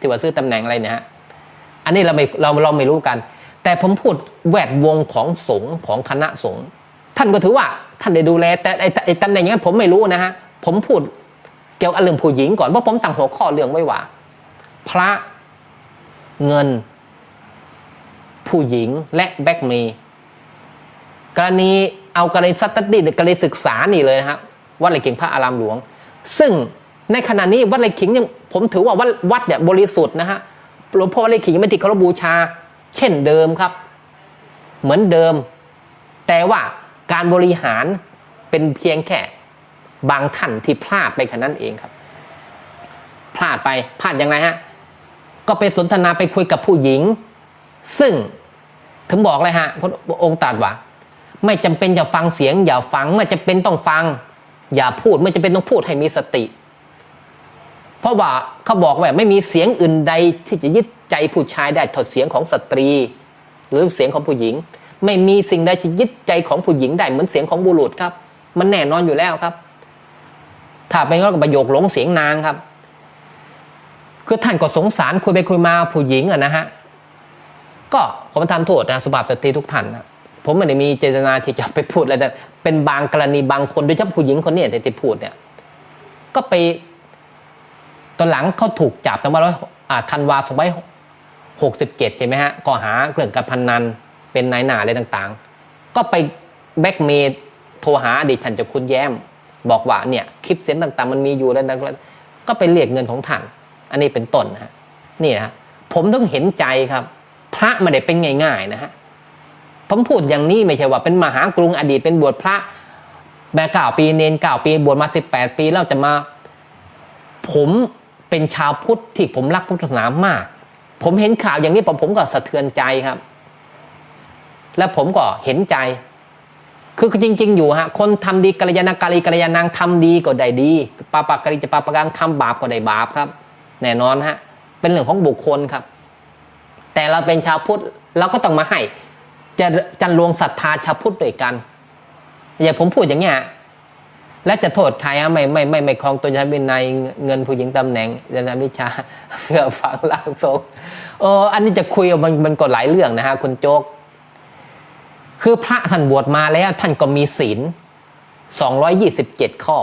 ที่ว่าซื้อตำแหน่งอะไรเนี่ยฮะอันนี้เราไม่เราเราไม่รู้กัน แต่ผมพูดแวดวงของสงฆ์ของคณะสงฆ์ท่านก็ถือว่าท่านได้ดูแล แต่ไอ้ตำแหน่งอย่างนั้นผมไม่รู้นะฮะผมพูดเกี่ยวกับเรื่องผู้หญิงก่อนเพราะผมตั้งหัวข้อเรื่องไว้ว่า พระเงิน ผู้หญิงและแบ็กเมย์กรณีเอากรณีสตัดดี้กรณีศึกษานี่เลยนะฮะวัดไร่ขิงพระอารามหลวง ซึ่งในขณะนี้วัดไร่ขิงยัง ผมถือว่าวัดวัดเนี่ยบริสุทธิ์นะฮะหลวงพ่อวัดไร่ขิงยังไม่ติดเคารพบูชา เช่นเดิมครับ เหมือนเดิม แต่ว่าการบริหารเป็นเพียงแค่บางท่านที่พลาดไปแค่นั้นเองครับ พลาดไปพลาดอย่างไรฮะก็ไปสนทนาไปคุยกับผู้หญิง ซึ่งถึงบอกเลยฮะพระองค์ตรัสว่า ไม่จำเป็นจะฟังเสียง อย่าฟังไม่จำเป็นต้องฟัง อย่าพูดไม่จำเป็นต้องพูดให้มีสติ เพราะว่าเขาบอกว่าไม่มีเสียงอื่นใดที่จะยึดใจผู้ชายได้ถอดเสียงของสตรี หรือเสียงของผู้หญิง ไม่มีสิ่งใดที่ยึดใจของผู้หญิงได้เหมือนเสียงของบุรุษครับ มันแน่นอนอยู่แล้วครับ ถ้าเป็นก็ประโยคหลงเสียงนางครับ คือท่านก็สงสารคุยไปคุยมาผู้หญิงอะนะฮะก็ขอประทานโทษนะสุภาพสตรีทุกท่านนะผมไม่ได้มีเจตนาที่จะไปพูดอะไรแต่เป็นบางกรณีบางคนโดยเฉพาะผู้หญิงคนนี้ที่พูดเนี่ย ก็ไป ตอนหลังเขาถูกจับตั้งแต่ร้อยธันวาสองพันหกสิบเจ็ดใช่ไหมฮะก็หาเรื่องการพนนันเป็นนายหน้าอะไรต่างๆ ก็ไปแบ็กเมดโทรหาอดีตท่านเจ้าคุณแย้ม บอกว่าเนี่ยคลิปเสียงต่างๆ มันมีอยู่แล้วต่างๆก็ไปเรียกเงินของท่าน อันนี้เป็นต้นนะฮะนี่นะผมต้องเห็นใจครับ พระไม่ได้เป็นง่ายๆนะฮะผมพูดอย่างนี้ไม่ใช่ว่าเป็นมหากรุงอดีตเป็นบวชพระแม่เก้าปีเนนเก้าปีบวชมาสิบแปดปีแล้วจะมา ผม เป็นชาวพุทธที่ผมรักพุทธศาสนามาก ผมเห็นข่าวอย่างนี้ผมผมก็สะเทือนใจครับ และผมก็เห็นใจ คือจริง ๆ อยู่ฮะคนทำดีกัลยาณกาลีกัลยาณังทำดีก็ได้ดีปาปากริจะปาปะกังทำบาปก็ได้บาปครับ แน่นอนฮะเป็นเรื่องของบุคคลครับ แต่เราเป็นชาวพุทธเราก็ต้องมาให้จะจันรวงศรัทธาชาวพุทธด้วยกัน อย่างผมพูดอย่างเงี้ย และจะโทษใครอะไม่ไม่ไม่ไม่คลองตัวจะเป็นในยเงินผู้หญิงตำแหน่งเรียนวิชาเพื่อฟังล่างทรงเอออันนี้จะคุยมันมันก็หลายเรื่องนะฮะคุณโจ๊กคือพระท่านบวชมาแล้วท่านก็มีศีล227 ข้อ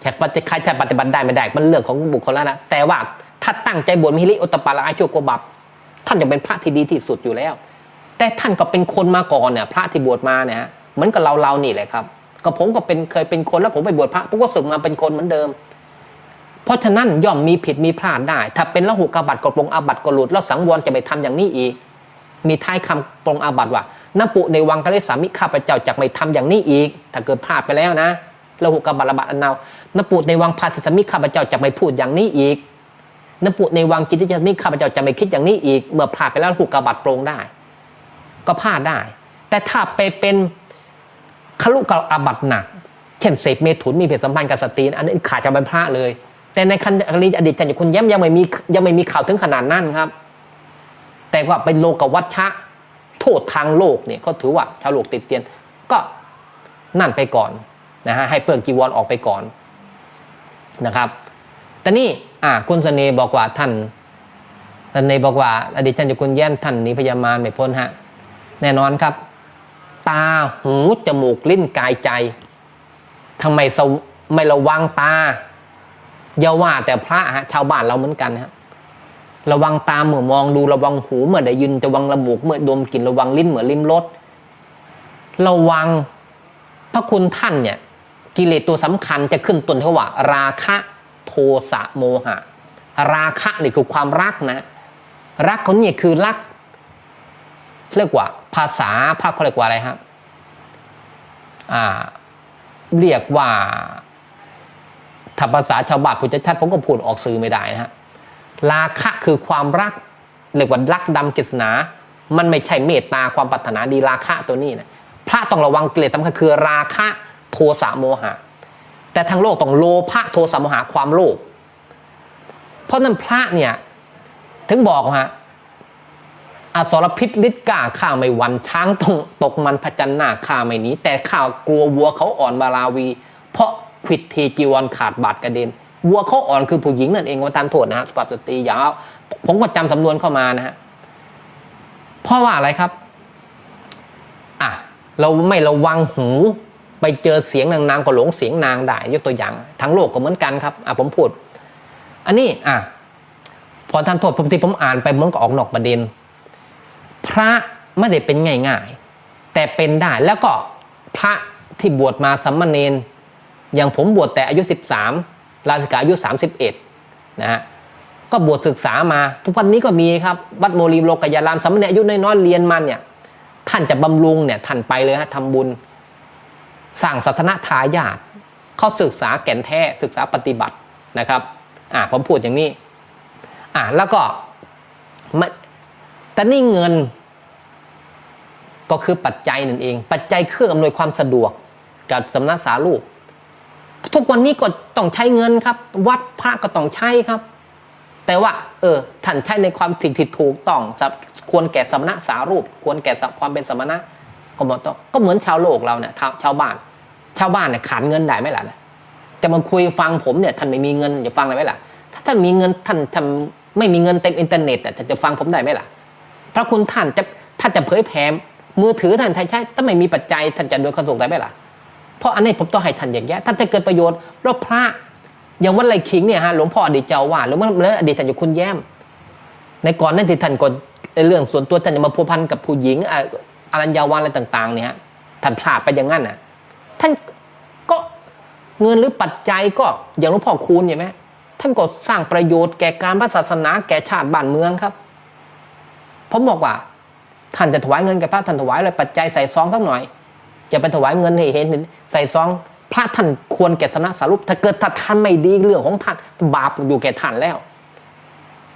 แต่ว่าจะใครจะปฏิบัติได้ไม่ได้ มันเรื่องของบุคคลแล้วนะ แต่ว่าถ้าตั้งใจบวชมิริโอตปาละอาโชโกบับ ท่านจะเป็นพระที่ดีที่สุดอยู่แล้ว แต่ท่านก็เป็นคนมาก่อนเนี่ย พระที่บวชมาเนี่ยฮะ เหมือนกับเราเรานี่แหละครับ ก็ผมก็เป็นเคยเป็นคนแล้วผมไปบวชพระผมก็สึกมาเป็นคนเหมือนเดิม เพราะฉะนั้นย่อมมีผิดมีพลาดได้ ถ้าเป็นละหุกาบัตรกปรงอาบัตรกหลุดแล้วสังวรจะไปทำอย่างนี้อีก มีท้ายคำปรงอาบัตว่านปุในวังกะเลสามิข้าพเจ้าจะไม่ทำอย่างนี้อีก ถ้าเกิดพลาดไปแล้วนะละหุกาบัตรละบัตรอนนาวนปุในวังภาสิสมิข้าพเจ้าจะไม่พูดอย่างนี้อีกนปุในวังจิตติจมิข้าพเจ้าจะไม่คิดอย่างนี้อีก เมื่อพลาดไปแล้วละหุกาบัตรปรงได้ ก็พลาดได้ แต่ถ้าไปเป็น ขลุกับอาบัตหนัก เช่นเสพเมถุนมีเพศสัมพันธ์กับสตรีอันนี้ขาดจากเป็นพระเลย แต่ในคันรีอดีตท่านคุณแย้มยังไม่มียังไม่มีข่าวถึงขนาดนั้นครับ แต่ว่าเป็นโลกวัชชะ โทษทางโลกเนี่ยเขาถือว่าชาวโลกติดเตียนก็นั่นไปก่อนนะฮะให้เปลืองจีวรออกไปก่อนนะครับ แต่นี่อ่าคุณเสน่ห์บอกว่าท่านเสน่ห์บอกว่า อดีตท่านเจ้าคุณแย้มท่านนี้พยามารไม่พ้นฮะ แน่นอนครับ ตาหูจมูกลิ้นกายใจทำไมไม่ระวังตาอย่าว่าแต่พระฮะชาวบ้านเราเหมือนกันฮะระวังตาเมื่อมองดูระวังหูเมื่อได้ยินระวังระมูกเมื่อดมกลิ่นระวังลิ้นเมื่อลิ้มรสระวังพระคุณท่านเนี่ยกิเลสตัวสำคัญจะขึ้นต้นเท่าว่า ราคะโทสะโมหะ ราคะนี่คือความรักนะ รักเขาเนี่ยคือรัก เรียกว่าภาษาพระเขาเรียกว่าอะไรครับอ่าเรียกว่าถ้าภาษาชาวบ้านพูดชัดผมก็พูดออกสื่อไม่ได้นะฮะราคะคือความรักเรียกว่ารักดำกิษณามันไม่ใช่เมตตาความปรารถนาดีราคะตัวนี้นะพระต้องระวังเกิเลสสำคัญคือราคะโทสะโมหะ แต่ทางโลกต้องโลภะโทสะโมหะความโลภเพราะนั้นพระเนี่ยถึงบอกฮะ อสรพิษฤทธิ์กล้าข้าไม่วันช้างตงตกมันพจันหน้าข้าไม่หนีแต่ข้ากลัววัวเขาอ่อนบาราวี เพราะขิดเทจีวรขาดบาดกระเด็น วัวเขาอ่อนคือผู้หญิงนั่นเองว่าทานโทษนะฮะสปับสตรีอย่าวผมก็จำสำนวนเข้ามานะฮะเพราะว่าอะไรครับอะเราไม่ระวังหูไปเจอเสียงนางๆก็หลงเสียงนางได้ยกตัวอย่าง ทั้งโลกก็เหมือนกันครับอะผมพูด อันนี้อะพอท่านโทษผมที่ผมอ่านไปมันก็ออกนอกประเด็น พระไม่ได้เป็นง่ายๆ แต่เป็นได้แล้วก็พระที่บวชมาสัมมาเนนอย่างผมบวชแต่อายุ 13ลาสิกาอายุ 31 นะฮะก็บวชศึกษามา ทุกวันนี้ก็มีครับ วัดโมลีโลกยารามสามเณรอายุน้อยๆเรียนมาเนี่ยท่านจะบำรุงเนี่ยท่านไปเลยฮะทำบุญสร้างศาสนาทายาทเขาศึกษาแก่นแท้ศึกษาปฏิบัตินะครับอ่าผมพูดอย่างนี้อ่าแล้วก็มัน แต่นี่เงิน ก็คือปัจจัยนั่นเอง ปัจจัยเครื่องอำนวยความสะดวกกับสำนักสาลูกทุกวันนี้ก็ต้องใช้เงินครับ วัดพระก็ต้องใช้ครับ แต่ว่า เออท่านใช้ในความผิดที่ถูกต้องจะควรแก่สมณะสารูป ควรแก่ความเป็นสมณะก็บอกต้องก็เหมือนชาวโลกเราเนี่ยชาวชาวบ้าน ชาวบ้านเนี่ยขาดเงินได้ไหมล่ะจะมาคุยฟังผมเนี่ยท่านไม่มีเงินจะฟังได้ไหมล่ะ ถ้าท่านมีเงินท่านทำไม่มีเงินเต็มอินเทอร์เน็ตแต่ท่านจะฟังผมได้ไหมล่ะ พระคุณท่านจะถ้าจะเผยแผ่มือถือท่านใช้ถ้าไม่มีปัจจัยท่านจะโดยขนส่งได้ไหมล่ะเพราะอันนี้ผมต้องให้ท่านอย่างแยะท่านจะเกิดประโยชน์แล้วพระอย่างวัดไรคิงเนี่ยฮะหลวงพ่ออดีตเจ้าว่าหรือว่าเมื่ออดีตท่านอยู่คุณแย้ม ในก่อนนั้นที่ท่านก็เรื่องส่วนตัวท่านจะมาพัวพันกับผู้หญิงอะอรัญญาวันอะไรต่างๆเนี่ยฮะท่านพลาดไปอย่างนั้นน่ะท่านก็เงินหรือปัจจัยก็อย่างหลวงพ่อคูณใช่ไหมท่านก็สร้างประโยชน์แก่การพระศาสนาแก่ชาติบ้านเมืองครับ ผมบอกว่าท่านจะถวายเงินแก่พระท่านถวายอะไรปัจจัยใส่ซองสักหน่อย จะไปถวายเงินให้เห็นใส่ซอง พระท่านควรแก่สนะสารุปถ้าเกิดถ้าท่านไม่ดีเรื่องของท่านบาปอยู่แก่ท่านแล้ว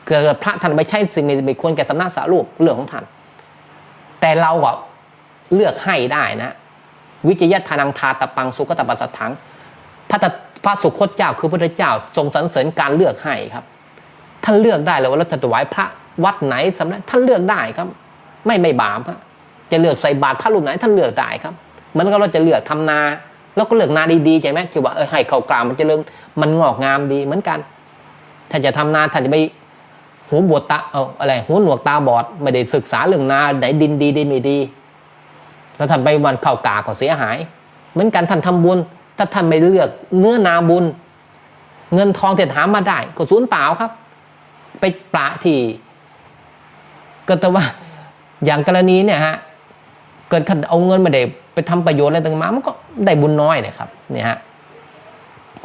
เกิดพระท่านไม่ใช่สิ่งไม่ควรแก่สนักสารูปเรื่องของท่าน แต่เราก็เลือกให้ได้นะ วิจยทานังทาตะปังสุขตปัสสัทถังถ้าแต่พระสุคตเจ้าคือพระเจ้าทรงสรรเสริญการเลือกให้ครับ ท่านเลือกได้เลยว่าเราจะถวายพระ วัดไหนสำนักท่านเลือกได้ครับ ไม่ไม่บาปครับจะเลือกใส่บาตรพระรูปไหนท่านเลือกได้ครับเหมือนกับเราจะเลือกทำนา แล้วก็เลือกนาดีๆใช่ไหมที่ว่าเออให้เขากลางมันจะเรื่องมันงอกงามดีเหมือนกันท่านจะทำนาท่านจะไปหูบวชตาเอาอะไรหูหนวกตาบอดไม่ได้ศึกษาเรื่องนาไหนดินดีดินไม่ดีแล้วท่านไปวันเข้ากาก็เสียหาย เหมือนกันท่านทำบุญ ถ้าท่านไม่เลือกเนื้อนาบุญ เงินทองที่หามาได้ก็สูญเปล่าครับ ไปปละที่ ก็แต่ว่าอย่างกรณีเนี่ยฮะเกิดเอาเงินมาได้ไปทำประโยชน์อะไรต่างๆมามันก็ได้บุญน้อยนี่ยครับเนี่ยฮะ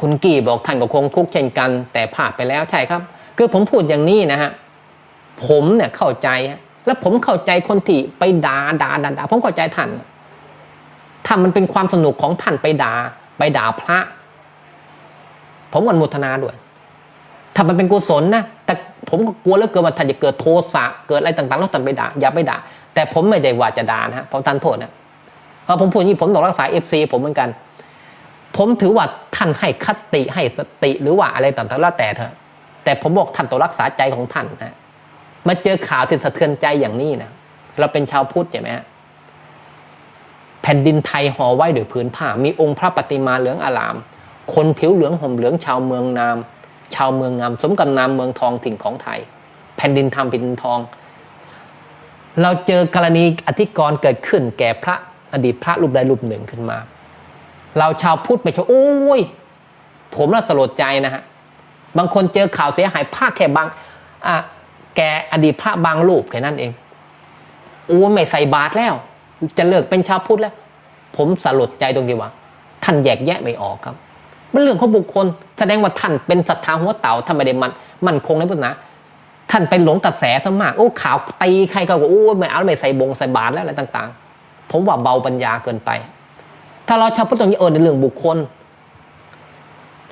คุณกี้บอกท่านก็คงคุกเช่นกัน แต่พลาดไปแล้วใช่ครับ คือผมพูดอย่างนี้นะฮะผมเนี่ยเข้าใจ แล้วผมเข้าใจคนที่ไปด่าด่าด่าด่าผมเข้าใจท่านถ้ามันเป็นความสนุกของท่านไปด่าไปด่าพระ ผมอนุโมทนาด้วย ถ้ามันเป็นกุศลนะ แต่ผมก็กลัวเหลือเกินว่าท่านจะเกิดโทสะเกิดอะไรต่างๆแล้วท่านไปด่าอย่าไปด่าแต่ผมไม่ได้ว่าจะด่านะฮะเพราะท่านโทษนะเพราะผมพูดอย่างนี้ผมต้องรักษาเอฟซีผมเหมือนกัน ผมถือว่าท่านให้คติให้สติหรือว่าอะไรต่างๆแล้วแต่เถอะแต่ผมบอกท่านต้องรักษาใจของท่านนะมาเจอข่าวที่สะเทือนใจอย่างนี้นะเราเป็นชาวพุทธใช่ไหมฮะแผ่นดินไทยห่อไว้ด้วยผืนผ้า มีองค์พระปฏิมาเหลืองอาราม คนผิวเหลืองห่มเหลืองชาวเมืองนาม ชาวเมืองงาม สมกับนามเมืองทองถิ่นของไทย แผ่นดินธรรมแผ่นดินทอง เราเจอกรณีอธิกรณ์เกิดขึ้น แก่พระอดีตพระรูปใดรูปหนึ่งขึ้นมา เราชาวพุทธไม่ใช่โอ้ย ผมน่าสลดใจนะฮะบางคนเจอข่าวเสียหายพระแค่บางอะแกอดีตพระบางรูปแค่นั้นเองโอ้ไม่ใส่บาตรแล้ว จะเลิกเป็นชาวพุทธแล้ว ผมสลดใจตรงที่ว่า ท่านแยกแยะไม่ออกครับ มันเรื่องของบุคคล แสดงว่าท่านเป็นศรัทธาหัวเต่าท่านไม่ได้มันมันคงในพุทธนะท่านเป็นหลงกระแสซะมากโอ้ข่าวตีใครก็ว่าโอ้ไม่เอาไม่ใส่บงใส่บาตรแล้วอะไรต่าง ๆ ผมว่าเบาปัญญาเกินไป ถ้าเราชาวพุทธตรงนี้เออในเรื่องบุคคล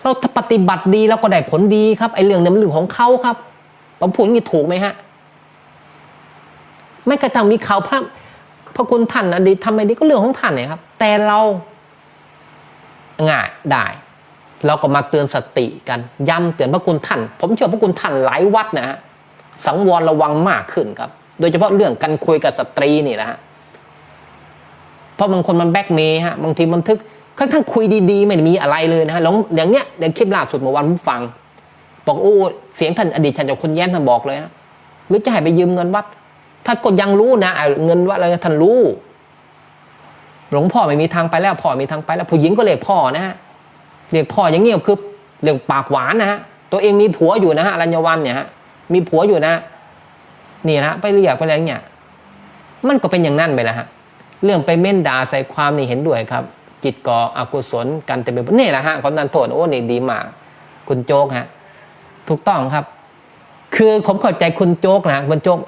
เราถ้าปฏิบัติดีเราก็ได้ผลดีครับไอ้เรื่องนี้มันเรื่องของเขาครับผมพูดงนี้ถูกไหมฮะไม่กระทั่งมีข่าวพระพระคุณท่านอดีตทำไมดีก็เรื่องของท่านเนี่ยครับ แต่เราง่ายได้ เราก็มาเตือนสติกันย้ำเตือนพระคุณท่าน ผมเชื่อพระคุณท่านหลายวัดนะฮะสังวรระวังมากขึ้นครับ โดยเฉพาะเรื่องการคุยกับสตรีนี่แหละฮะเพราะบางคนมันแบกเมย์ฮะบางทีบันทึกค่อนข้างคุยดีๆ ไม่มีอะไรเลยนะฮะแล้วอย่างเนี้ยเดี๋ยวคลิปล่าสุดเมื่อวานผมฟัง บอกโอ้เสียงท่านอดีตท่านเจ้าคุณแย้มท่านบอกเลยนะหรือจะให้ไปยืมเงินวัดท่านก็ยังรู้นะอะเงินวัดอะไรท่านรู้ หลวงพ่อไม่มีทางไปแล้วพ่อมีทางไปแล้วผู้หญิงก็เรียกพ่อนะฮะ เรียกพ่ออย่างเงี้ยคือเรียกปากหวานนะฮะตัวเองมีผัวอยู่นะฮะรัญญวันเนี่ยฮะมีผัวอยู่นะนี่นะไปเรียกไปอะไรเงี้ยมันก็เป็นอย่างนั้นไปแล้วฮะเรื่องไปเม่นด่าใส่ความนี่เห็นด้วยครับ จิตก่ออกุศลกันเต็มไปหมดนี่แหละฮะคนนั้นโทษโอ้นี่ดีมากคุณโจ๊กฮะถูกต้องครับ คือผมเข้าใจคุณโจ๊กนะคุณโจ๊ก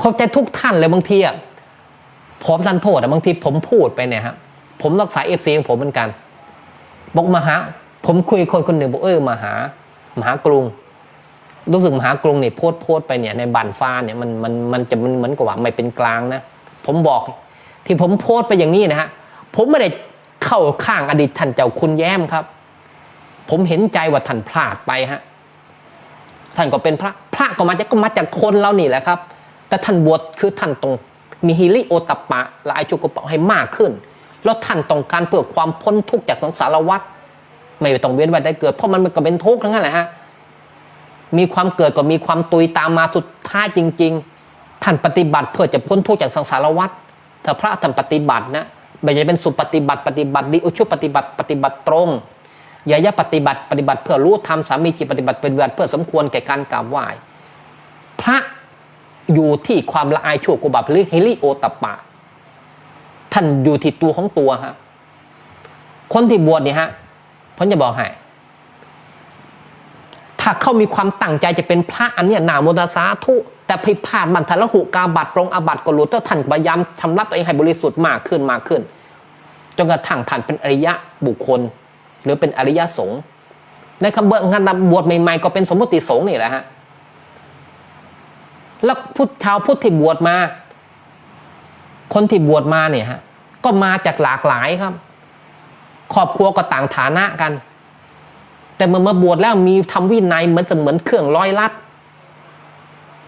เข้าใจทุกท่านเลยบางทีอะผมทันโทษอะบางทีผมพูดไปเนี่ยครับผมรักษาเอฟซีของผมเหมือนกันบอกมาหา ผมคุยกับคนคนหนึ่งบอกเออมาหามหากรุง รู้สึกมหากรุงเนี่ยโพสโพสไปเนี่ยในบันฟ้าเนี่ยมันมันมันจะมันเหมือนกับว่าไม่เป็นกลางนะ ผมบอกที่ผมโพสไปอย่างนี้นะฮะผมไม่ได้เข้าข้างอดีตท่านเจ้าคุณแย้มครับ ผมเห็นใจว่าท่านพลาดไปฮะท่านก็เป็นพระพระก็มาจากก็มาจากคนเรานี่แหละครับ แต่ท่านบวชคือท่านต้องมีฮิริโอตปปะละอายจุกปะให้มากขึ้น แล้วท่านต้องการเพื่อความพ้นทุกข์จากสังสารวัฏ ไม่ต้องเวียนว่ายได้เกิด เพราะมันก็เป็นทุกข์ทั้งนั้นแหละฮะมีความเกิดก็มีความตุยตามมาสุดท้ายจริง ๆ ท่านปฏิบัติเพื่อจะพ้นทุกข์จากสังสารวัฏถ้าพระท่านปฏิบัตินะไม่ใช่เป็นสุปฏิบัติปฏิบัติดีอุชุปฏิบัติ ปฏิบัติตรงอย่ายะปฏิบัติปฏิบัติเพื่อรู้ธรรมสามีจิตปฏิบัติเปฏิบัติเพื่อสมควรแก่การกราบไหว้พระอยู่ที่ความละอายชั่วกุบับหรือเฮิริโอตปปะ ท่านอยู่ที่ตัวของตัวฮะคนที่บวชเนี่ยฮะ ผมจะบอกให้ ถ้าเขามีความตั้งใจจะเป็นพระอันเนี้ยนาโมตสาธุ แต่ผิดพลาดมันทะละหุกาบัตรปรงอาบัตก็หลุดแล้วท่านพยายามชำระตัวเองให้บริสุทธิ์มากขึ้นมากขึ้น จนกระทั่งท่านเป็นอริยะบุคคล หรือเป็นอริยสงฆ์ในคำเบิกงานบวชใหม่ๆก็เป็นสมมติสงฆ์นี่แหละฮะแล้วพุทธชาวพุทธที่บวชมา คนที่บวชมาเนี่ยฮะก็มาจากหลากหลายครับ ครอบครัวก็ต่างฐานะกัน แต่เมื่อมาบวชแล้วมีทำวินัยเหมือนเหมือนเครื่องร้อยลัด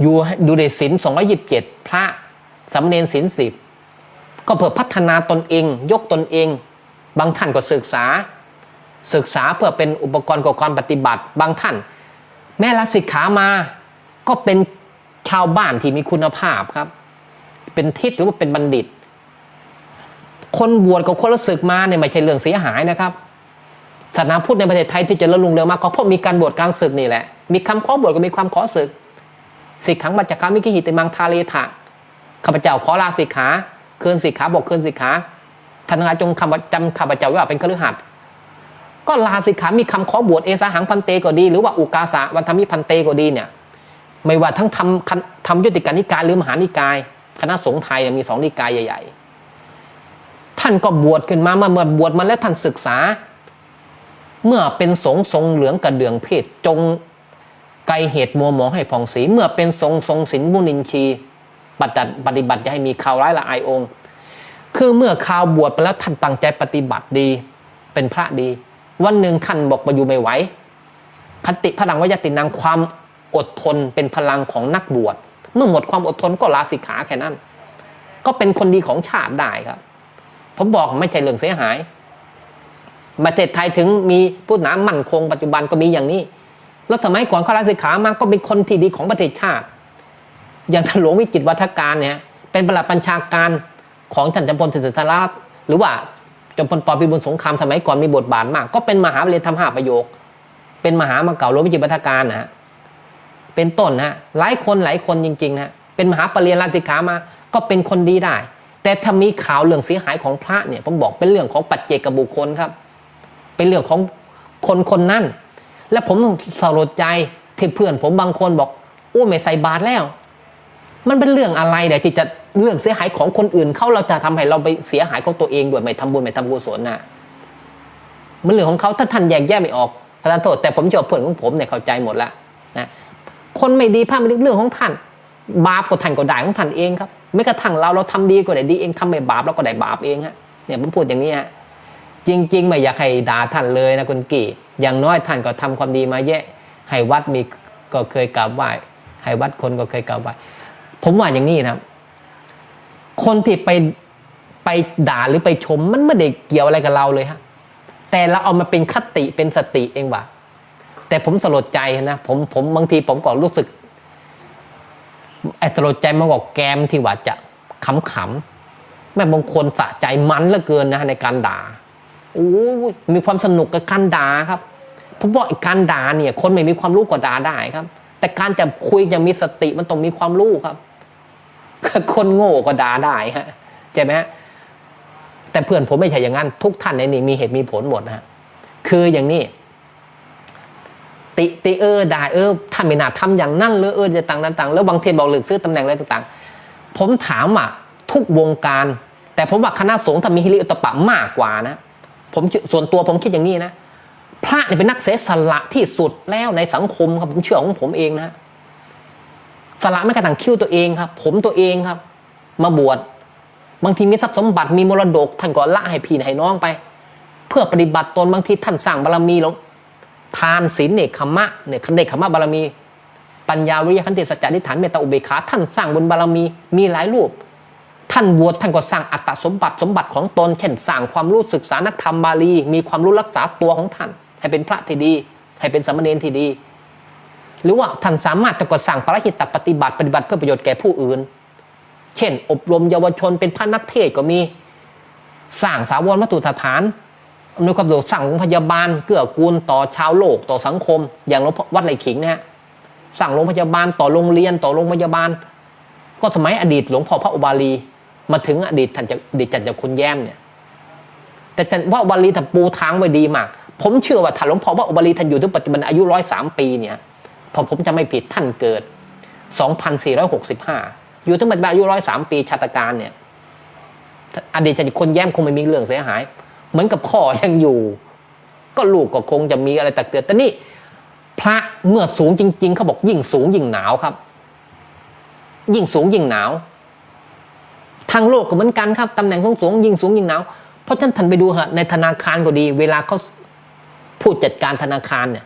อยู่ดูในศีลสองร้อยิบเจ็ดพระสามเณรศีลสิบก็เพื่อพัฒนาตนเอง ยกตนเอง บางท่านก็ศึกษา ศึกษาเพื่อเป็นอุปกรณ์ก่อการปฏิบัติ บางท่าน แม่ละสิกขามาก็เป็นชาวบ้านที่มีคุณภาพครับ เป็นทิศหรือว่าเป็นบัณฑิต คนบวชกับคนละศึกมาเนี่ยไม่ใช่เรื่องเสียหายนะครับศาสนาพุทธในประเทศไทยที่เจะรุ่งเรืองมากก็เพราะมีการบวชการศึกนี่แหละ มีคำขอบวชก็มีความขอศึกสิกขังบัจจคามิกิหิติมังทาเลทะข้าพเจ้าขอลาสิกขาเคืนสิกขาบอกเคืนสิกขาท่านทั้งหลายจงคำจำข้าพเจ้าไว้ว่าเป็นคฤหัสถ์ก็ลาสิกขามีคำขอบวชเอสาหังพันเตก็ดี หรือว่าอุกาสะวันธรรมิพันเตก็ดีเนี่ยไม่ว่าทั้งทำทำยุติการนิกายหรือมหานิกาย คณะสงฆ์ไทยมีสองนิกายใหญ่ๆ ท่านก็บวชขึ้นมาเมื่อเมื่อบวชมาแล้วท่านศึกษา เมื่อเป็นสงทรงเหลืองกระเดืองเพศจงไกลเหตุมัวหมองให้ผ่องสีเมื่อเป็นทรงทรงศีลมุนินชีปฏิบัติปฏิบัติจะให้มีข่าวร้ายละอายองค์ คือเมื่อข่าวบวชไปแล้วท่านตั้งใจปฏิบัติดี เป็นพระดี วันหนึ่งท่านบอกมาอยู่ไม่ไหวคติพลังวิยตินังความอดทนเป็นพลังของนักบวช เมื่อหมดความอดทนก็ลาสิกขาแค่นั้น ก็เป็นคนดีของชาติได้ครับ ผมบอกไม่ใช่เรื่องเสียหาย ประเทศไทยถึงมีผู้นำมั่นคงปัจจุบันก็มีอย่างนี้ แล้วสมัยก่อนข้าราชการมาก็เป็นคนที่ดีของประเทศชาติ อย่างถนหลวงวิจิตวัฒการเนี่ยเป็นประหลัดบัญชาการของท่านจำพลสิทธิราชหรือว่าจำพลปอพิบูลสงครามสมัยก่อนมีบทบาทมาก ก็เป็นมหาวิทยาลัยธรรมหาประโยค เป็นมหามาเก่าหลวงวิจิตวัฒการนะฮะเป็นต้นนะฮะหลายคนหลายคนจริงๆนะเป็นมหาปรริญญาสิกขามาก็เป็นคนดีได้ แต่ถ้ามีข่าวเรื่องเสียหายของพระเนี่ยผมบอกเป็นเรื่องของปัจเจกบุคคลครับ เป็นเรื่องของคนคนนั้น และผมสลดใจที่เพื่อนผมบางคนบอกโอ้ไม่ใส่บาตรแล้ว มันเป็นเรื่องอะไรเนี่ยที่จะเรื่องเสียหายของคนอื่นเขาเราจะทำให้เราไปเสียหายของตัวเองด้วยไม่ทำบุญไม่ทำกุศลนะมันเรื่องของเขาถ้าท่านแยกแยะไม่ออกพระท่านโทษแต่ผมเชื่อว่าเพื่อนของผมเนี่ยเข้าใจหมดแล้วนะคนไม่ดีพลาดเรื่องของท่าน บาปก็ท่านก็ได้ของท่านเองครับไม่กระทั่งเราเราทำดีก็ได้ดีเองทำไม่บาปเราก็ได้บาปเองฮะเนี่ยผมพูดอย่างนี้ฮะจริงๆไม่อยากให้ด่าท่านเลยนะคุณกี่อย่างน้อยท่านก็ทำความดีมาแยะให้วัดมีก็เคยกราบไหว้ให้วัดคนก็เคยกราบไหว้ผมว่าอย่างนี้นะครับคนที่ไปไปด่าหรือไปชมมันไม่ได้เกี่ยวอะไรกับเราเลยฮะแต่เราเอามาเป็นคติเป็นสติเองว่ะแต่ผมสลดใจนะผมผมบางทีผมก็รู้สึก ไอ้สโลใจมากกว่าแกมที่ว่าจะขำๆแม่บางคนสะใจมันเหลือเกินนะในการด่าโอ้ยมีความสนุกกับการด่าครับผมบอกการด่าเนี่ย คนไม่มีความรู้ก็ด่าได้ครับ แต่การจะคุยอย่างมีสติมันต้องมีความรู้ครับ คนโง่ก็ด่าได้ฮะใช่ไหมแต่เพื่อนผมไม่ใช่อย่างนั้น ทุกท่านในนี้มีเหตุมีผลหมดนะฮะคืออย่างนี้ ติติเออด่าเออทำไม่น่าทำอย่างนั้นเลยเออจะต่างต่างแล้วบางทีบอกหลึกซื้อตำแหน่งอะไรต่างๆ ผมถามอะทุกวงการ แต่ผมว่าคณะสงฆ์ถ้ามีฮิริอุตปะมากกว่านะ ผมส่วนตัวผมคิดอย่างนี้นะ พระเนี่ยเป็นนักเสสละที่สุดแล้วในสังคมครับผมเชื่อของผมเองนะสละไม่กระทั่งคิ้วตัวเองครับ ผมตัวเองครับ มาบวชบางทีมีทรัพย์สมบัติมีมรดกท่านก็ละให้พี่ให้น้องไป เพื่อปฏิบัติตนบางทีท่านสร้างบารมีหลวง ทานศีลเนคขมะเนี่ยเนคขมะบารมี ปัญญาวิริยะขันติสัจจะนิฐานเมตตาอุเบกขาท่านสร้างบุญบารมีมีหลายรูป ท่านบวชท่านก็สร้างอัตตสมบัติสมบัติของตนเช่นสร้างความรู้ศึกษานักธรรมบาลี มีความรู้รักษาตัวของท่าน ให้เป็นพระที่ดี ให้เป็นสมเณรที่ดี หรือว่าท่านสามารถแต่ก็สั่งปรหิตปฏิบัติปฏิบัติเพื่อประโยชน์แก่ผู้อื่น เช่น อบรมเยาวชนเป็นพระนักเทศก็มีสร้างสาวรวัตถุสถาน อำนวยความสะดวกสั่งโรงพยาบาล เกื้อกูลต่อชาวโลกต่อสังคม อย่างหลวงพ่อวัดไร่ขิงนะฮะสั่งโรงพยาบาลต่อโรงเรียนต่อโรงพยาบาล ก็สมัยอดีตหลวงพ่อพระอุบาลี มาถึงอดีตท่านจะอดีตจันจะคุณแย้มเนี่ยแต่ท่านพระอุบาลีท่านปูทางไว้ดีมาก ผมเชื่อว่าท่านหลวงพ่อพระอุบาลีท่านอยู่ถึงปัจจุบันอายุร้อยสามปีเนี่ยพอผมจะไม่ผิดท่านเกิด 2465 อยู่ถึงปัจจุบันอายุร้อยสามปีชาตการเนี่ยอดีตจะคนแย้มคงไม่มีเรื่องเสียหาย เหมือนกับพ่อยังอยู่ ก็ลูกก็คงจะมีอะไรตักเตือนแต่นี่พระเมื่อสูงจริง ๆเขาบอกยิ่งสูงยิ่งหนาวครับ ยิ่งสูงยิ่งหนาวทางโลกก็เหมือนกันครับตำแหน่งสูงสูงยิ่งสูงยิ่งหนาวเพราะฉะนั้นท่านไปดูฮะในธนาคารก็ดี เวลาเขาผู้จัดการธนาคารเนี่ย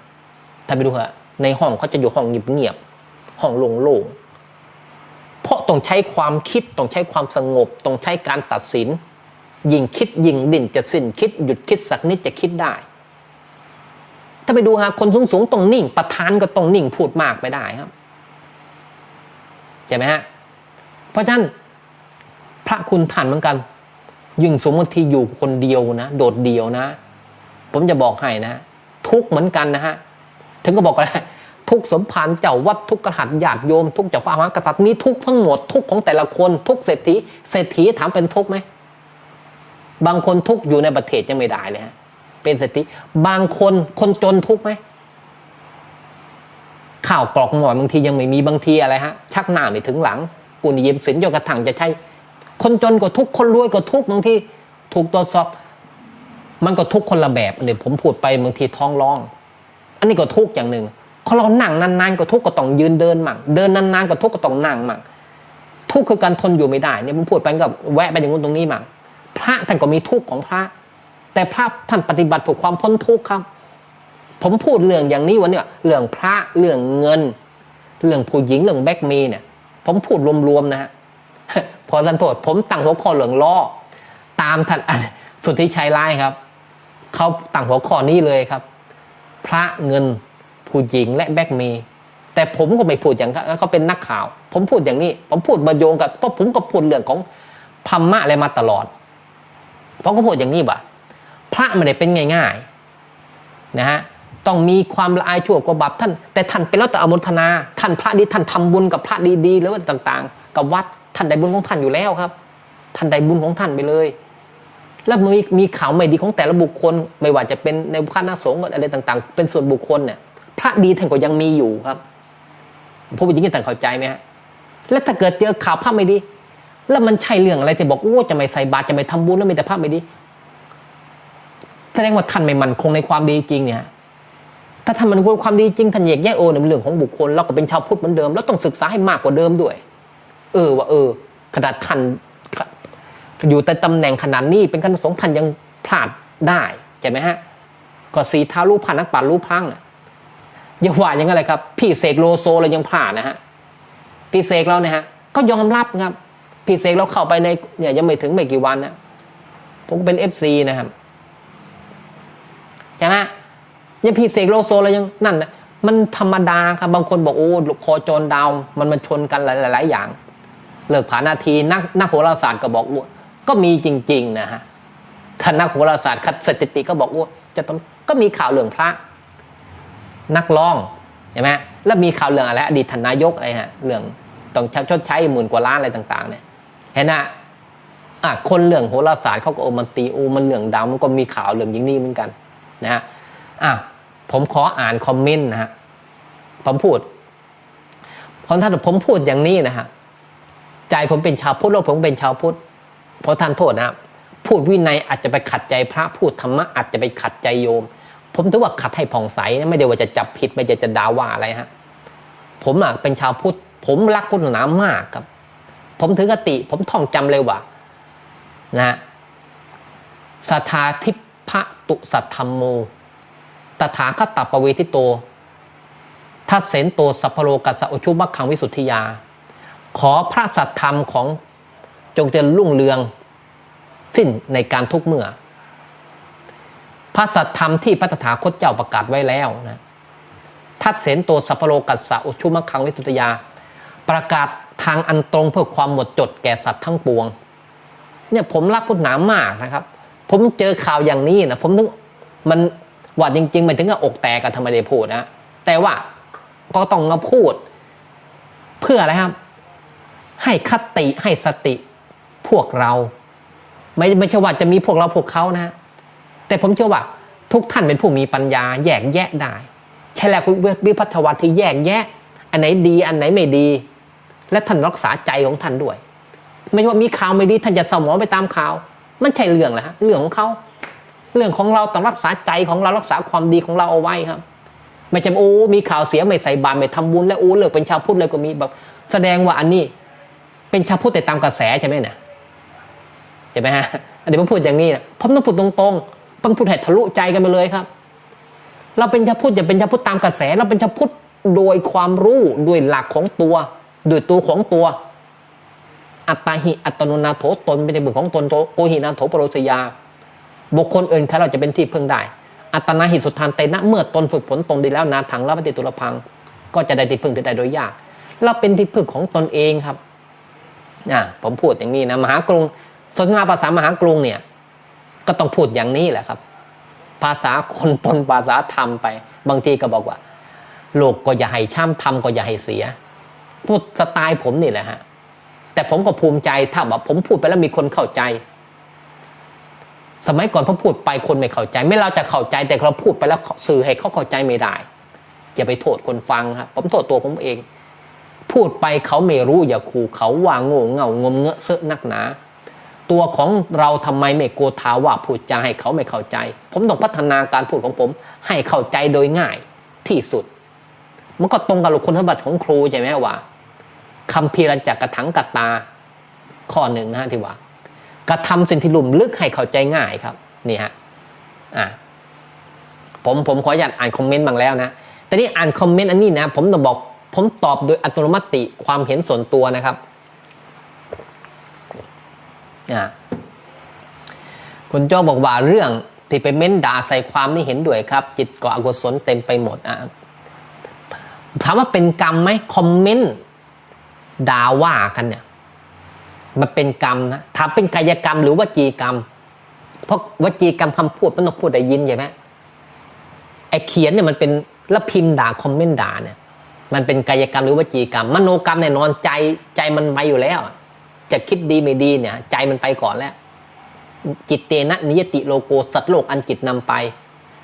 ท่านไปดูฮะในห้องเขาจะอยู่ห้องเงียบๆห้องโล่งๆเพราะต้องใช้ความคิดต้องใช้ความสงบ ต้องใช้การตัดสิน ยิ่งคิดยิ่งดิ่นจะสิ้นคิดหยุดคิดสักนิดจะคิดได้ ถ้าไปดูฮะคนสูงสูงๆต้องนิ่ง ประธานก็ต้องนิ่งพูดมากไม่ได้ครับใช่ไหมฮะเพราะฉะนั้นพระคุณท่านเหมือนกัน ยิ่งสมมติอยู่คนเดียวนะ โดดเดียวนะ ผมจะบอกให้นะ ทุกเหมือนกันนะฮะถึงก็บอกกันนะทุกสมภารเจ้าวัดทุกกระหัตญาติโยม ทุกเจ้าฟ้ามหากษัตริย์มีทุกทั้งหมดทุกของแต่ละคน ทุกเศรษฐีเศรษฐีถามเป็นทุกไหม บางคนทุกข์อยู่ในประเทศยังไม่ได้เลยฮะเป็นเศรษฐีบางคนคนจนทุกข์ไหมข่าวกรอกหมอนบางทียังไม่มีบางทีอะไรฮะชักหน้าไม่ถึงหลังกุนยิมสินจนกระทั่งจะใช่คนจนก็ทุกข์คนรวยก็ทุกข์บางทีถูกตรวจสอบ มันก็ทุกข์คนละแบบเนี่ยผมพูดไปบางทีท้องร้อง อันนี้ก็ทุกข์อย่างหนึ่งพอเราหนังนานๆก็ทุกข์ก็ต้องยืนเดินมั่งเดินนานๆก็ทุกข์ก็ต้องนั่งมั่งทุกข์คือการทนอยู่ไม่ได้เนี่ยผมพูดไปก็แวะไปอย่างนู้นตรงนี้มั่ง พระท่านก็มีทุกข์ของพระ แต่พระท่านปฏิบัติเพื่อความพ้นทุกข์ครับ ผมพูดเรื่องอย่างนี้วันนี่ยเรื่องพระเรื่องเงิน เรื่องผู้หญิงเรื่องแบกมีเนี่ย ผมพูดรวมๆนะฮะพอท่านโทษผมตั้งหัวข้อเรื่องล่อตามท่านอันสุทธิชัยไล่ครับเขาตั้งหัวข้อนี้เลยครับ พระเงินผู้หญิงและแบ็กมีแต่ผมก็ไม่พูดอย่างนั้นเขาเป็นนักข่าว ผมพูดอย่างนี้ ผมพูดมาโยงกับเพราะผมก็พูดเรื่องของธรรมะอะไรมาตลอด ผมก็พูดอย่างนี้ว่าพระไม่ได้เป็นง่ายๆนะฮะต้องมีความละอายชั่วกว่าบาปท่าน แต่ท่านเป็นแล้วแต่อมุทนา ท่านพระดีท่านทำบุญกับพระดีๆหรือว่าต่างๆ กับวัดท่านได้บุญของท่านอยู่แล้วครับ ท่านได้บุญของท่านไปเลย แล้วมีมีข่าวไม่ดีของแต่ละบุคคล ไม่ว่าจะเป็นในคณะสงฆ์อะไรต่างๆ เป็นส่วนบุคคลเนี่ยพระดีท่านก็ยังมีอยู่ครับพูดจริงๆท่านเข้าใจไหมฮะแล้วถ้าเกิดเจอข่าวพระไม่ดี แล้วมันใช่เรื่องอะไรที่บอกโอ้จะไม่ใส่บาตรจะไม่ทำบุญแล้วมีแต่พระไม่ดีแสดงว่าท่านไม่มั่นคงในความดีจริงเนี่ยถ้าท่านมันความดีจริงท่านแยกแยะโอเนี่ยเป็นเรื่องของบุคคลเราก็เป็นชาวพุทธเหมือนเดิม แล้วต้องศึกษาให้มากกว่าเดิมด้วย เออว่าเออขนาดท่านอยู่แต่ตำแหน่งขนาดนี้เป็นคณะสงฆ์ท่านยังพลาดได้ใช่ไหมฮะก็สีเท้ารูปพันนักปัดรูปพังอย่าว่าอย่างไรครับ พี่เสกโลโซเรายังพลาดนะฮะพี่เสกเราเนี่ยฮะก็ยอมรับครับ พี่เสกเราเข้าไปในเนี่ยยังไม่ถึงไม่กี่วันนะผมก็เป็นเอฟซีนะครับใช่ไหมยังพี่เสกโลโซเรายังนั่นนะมันธรรมดาครับบางคนบอกโอ้โคจรดาวมันมันชนกันหลายๆอย่าง เลิกผานาทีนักนักโหราศาสตร์ก็บอกว่าก็มีจริง ๆ นะฮะท่านนักโหราศาสตร์คัดสถิติก็บอกว่าจะต้องก็มีข่าวเรื่องพระ นักร้องเห็นไหมแล้วมีข่าวเรื่องอะไรอดีตทานนายกอะไรฮะเรื่องต้องชดใช้หมื่นกว่าล้านอะไรต่าง ๆเนี่ย เห็นนะอะคนเรื่องโหราศาสตร์เขาก็โอมันตีโอมันเรื่องดาวมันก็มีข่าวเรื่องอย่างนี้เหมือนกันนะฮะอะผมขออ่านคอมเมนต์นะฮะผมพูดเพราะท่านผมพูดอย่างนี้นะฮะใจผมเป็นชาวพุทธแล้วผมเป็นชาวพุทธเพราะท่านโทษนะครับพูดวินัยอาจจะไปขัดใจพระพูดธรรมะอาจจะไปขัดใจโยม ผมถือว่าขัดให้ผ่องใสไม่ได้ว่าจะจับผิดไม่ได้จะด่าว่าอะไรฮะผมอะเป็นชาวพุทธผมรักพุทธศาสนามากครับ ผมถือกติ ผมท่องจำเลยว่านะสทาทิพะตุสัทธรรมโม ตถาคตปเวทิโตทัศเสนโตสัพโลกัสสะอุชุมัคคังวิสุทธิยา ขอพระสัทธรรมของจงเจริญรุ่งเรือง สิ้นในการทุกเมื่อ พระสัทธรรมที่พระตถาคตเจ้าประกาศไว้แล้วนะทัศเสนโตสัพโลกัสสะอุชุมัคคังวิสุทธิยา ประกาศ ทางอันตรงเพื่อความหมดจดแก่สัตว์ทั้งปวง เนี่ยผมรักพุทธหนามากนะครับ ผมเจอข่าวอย่างนี้นะผมถึงมันว่าจริงๆมันถึงกับอกแตกกันทำไมได้พูดนะแต่ว่าก็ต้องมาพูด เพื่ออะไรครับ ให้คติให้สติพวกเรา ไม่ไม่ใช่ว่าจะมีพวกเราพวกเขานะ แต่ผมเชื่อว่า ทุกท่านเป็นผู้มีปัญญา แยกแยะได้ใช่แล้ววิพัฒวัตที่แยกแยะ อันไหนดีอันไหนไม่ดี และท่านรักษาใจของท่านด้วย ไม่ใช่ว่ามีข่าวไม่ดีท่านจะสมองไปตามข่าว มันใช่เรื่องแหละฮะเรื่องของเขาเรื่องของเราต้องรักษาใจของเรารักษาความดีของเราเอาไว้ครับ ไม่ใช่โอ้มีข่าวเสียไม่ใส่บาตรไม่ทำบุญแล้วโอ้เลิกเป็นชาวพุทธเลยก็มีแบบแสดงว่าอันนี้ เป็นชาวพุทธแต่ตามกระแสใช่ไหมเนี่ยเห็นไหมฮะอันนี้ผมพูดอย่างนี้นะผมต้องพูดตรงๆต้องพูดให้ทะลุใจกันไปเลยครับ เราเป็นชาวพุทธอย่าเป็นชาวพุทธตามกระแส เราเป็นชาวพุทธโดยความรู้โดยหลักของตัว โดยตัวของตัว อัตตาหิอัตโนนาโถตนเป็นในบุญของตนโกหินาโถปโรสยา บุคคลอื่นใครเราจะเป็นที่พึ่งได้ อัตนาหิสุทธานเตนะเมื่อตนฝึกฝนตนดีแล้วนาถังรับปฏิตุลพัง ก็จะได้ที่พึ่งที่ได้โดยยากเราเป็นที่พึ่งของตนเองครับอ่ผมพูดอย่างนี้นะมหากรุงสนทนาภาษามหากรุงเนี่ย ก็ต้องพูดอย่างนี้แหละครับ ภาษาคนปนภาษาธรรมไป บางทีก็บอกว่าโลกก็อย่าให้ช่ำทำก็อย่าให้เสีย พูดสไตล์ผมนี่แหละฮะแต่ผมก็ภูมิใจถ้าแบบผมพูดไปแล้วมีคนเข้าใจ สมัยก่อนพอพูดไปคนไม่เข้าใจ ไม่เราจะเข้าใจแต่เราพูดไปแล้วสื่อให้เขาเข้าใจไม่ได้อย่าไปโทษคนฟังครับผมโทษตัวผมเอง พูดไปเขาไม่รู้อย่าขู่เขาว่าโง่เง่างมเงอะเซอะนักหนาตัวของเราทำไมไม่โกทาว่าพูดจาให้เขาไม่เข้าใจ ผมต้องพัฒนาการพูดของผมให้เข้าใจโดยง่ายที่สุด มันก็ตรงกับหลักคุณธรรมบัติของครูใช่ไหมว่าคำพีรจักกระถังกัตตา ข้อหนึ่งนะฮะที่ว่ากระทำสิ่งที่ลุ่มลึกให้เข้าใจง่ายครับนี่ฮะอะผมผมขออนุญาตอ่านคอมเมนต์บางแล้วนะแต่นี่อ่านคอมเมนต์อันนี้นะ ผมต้องบอกผมตอบโดยอัตโนมัติความเห็นส่วนตัวนะครับอะคุณโจ้บอกว่าเรื่องที่ไปเม้นด่าใส่ความนี่เห็นด้วยครับ จิตก่ออกุศลเต็มไปหมดอะ ถามว่าเป็นกรรมไหมคอมเมนต์ด่าว่ากันเนี่ยมันเป็นกรรมนะถามเป็นกายกรรมหรือวจีกรรม เพราะวจีกรรมคำพูดมันต้องพูดได้ยินใช่ไหมไอ้เขียนเนี่ยมันเป็นแล้วพิมพ์ด่าคอมเมนต์ด่าเนี่ย มันเป็นกายกรรมหรือวจีกรรม มโนกรรมแน่นอนใจใจมันไปอยู่แล้ว จะคิดดีไม่ดีเนี่ย ใจมันไปก่อนแล้ว จิตเตนะนิยติโลโกสัตว์โลกอันจิตนำไป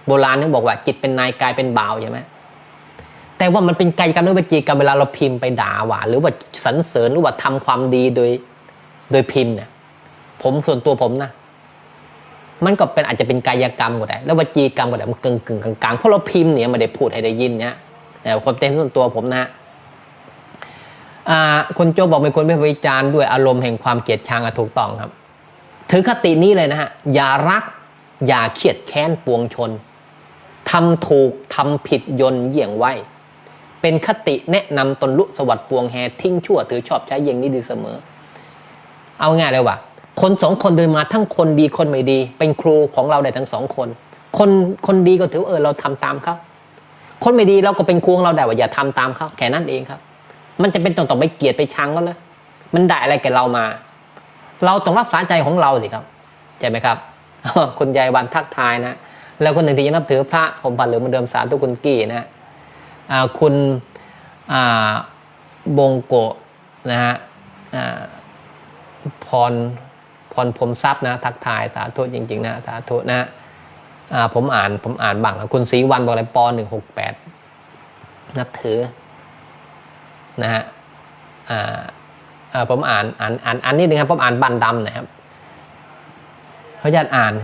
โบราณนึกบอกว่า จิตเป็นนายกายเป็นบ่าวใช่ไหม แต่ว่ามันเป็นกายกรรมหรือวจีกรรมเวลาเราพิมพ์ไปด่าว่า หรือว่าสรรเสริญหรือว่าทำความดีโดยโดยพิมพ์เนี่ย ผมส่วนตัวผมนะ มันก็เป็นอาจจะเป็นกายกรรมก็ได้แล้ววจีกรรมก็ได้มันกึ่งกึ่งกลางๆเพราะเราพิมพ์เนี่ยไม่ได้พูดให้ได้ยินเนี่ยแต่ความเต็มส่วนตัวผมนะฮะคนโจบอกไม่ควรไปวิจารณ์ด้วยอารมณ์แห่งความเกลียดชังอถูกต้องครับ ถือคตินี้เลยนะฮะอย่ารักอย่าเครียดแค้นปวงชนทำถูกทำผิดยนเยี่ยงไว้ เป็นคติแนะนำตนลุสวัสดปวงแฮทิ้งชั่วถือชอบใช้เย่งนี้ดีเสมอ เอาง่ายเลยว่าคนสองคนเดินมาทั้งคนดีคนไม่ดี เป็นครูของเราได้ทั้งสองคน คนคนดีก็ถือเออเราทำตามเขาคนไม่ดีเราก็เป็นครูของเราได้ว่าอย่าทำตามเขาแค่นั้นเองครับ มันจะเป็นต้องต้องไปเกลียดไปชังก็เลยมันได้อะไรแก่เรามา เราต้องรักษาใจของเราสิครับใช่ไหมครับคุณยายวันทักทายนะแล้วคนหนึ่งที่ยังนับถือพระผมผ่านเหลือมือนเดิมสาธุคุณกี้นะ คุณบงโกะนะฮะพรพรพรมทรัพย์นะทักทายสาธุจริง ๆ นะสาธุนะผมอ่านผมอ่านบ้างนะคุณศรีวันบอกอะไรปหนึ่งหกแปดนับถือนะฮะผมอ่านอ่านอ่านอ่านนิดนึงครับผมอ่านบันดำนะครับเขออนุญาตอ่าน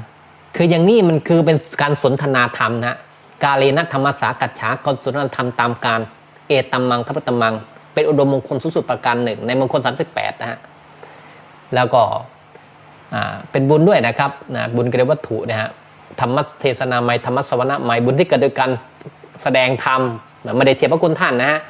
คืออย่างนี้มันคือเป็นการสนทนาธรรมนะ กาเลนะธรรมสากัจฉากรสนทนธรรมตามการ เอตัมมังคัปตมัง เป็นอุดมมงคลสูงสุดประการหนึ่ง ในมงคล 38 นะฮะ แล้วก็เป็นบุญด้วยนะครับนะบุญเกิดวัตถุนะฮะธรรมเทศนาใหม่ธรรมสวรรค์ใหม่บุญที่เกิดโดยการแสดงธรรมไม่ได้เทียบพระคุณท่านนะฮะ